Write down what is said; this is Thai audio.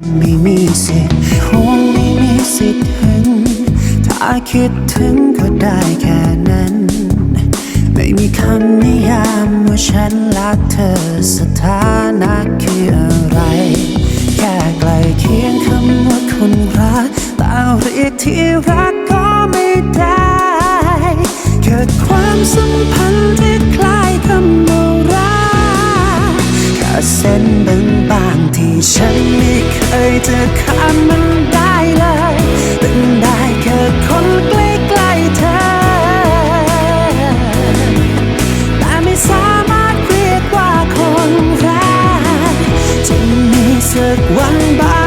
ไม่มีสิทธิ์คงไม่มีสิทธิ์ถึง ถ้าคิดถึงก็ได้แค่นั้น ไม่มีคำนิยามว่าฉันรักเธอสถานะคืออะไร แค่ใกลเคียงคำว่าคนรักแต่เรียกที่รักก็ไม่ได้ เกิดความสัมพันธ์ที่คล้ายคำว่ารักแค่เส้นบางๆที่ จะข้ามมันได้เลยเป็ได้แค่คนใกล้ๆเธอ แต่ไม่สามารถเรียกว่าคนแรักจะมีสักวันบ้า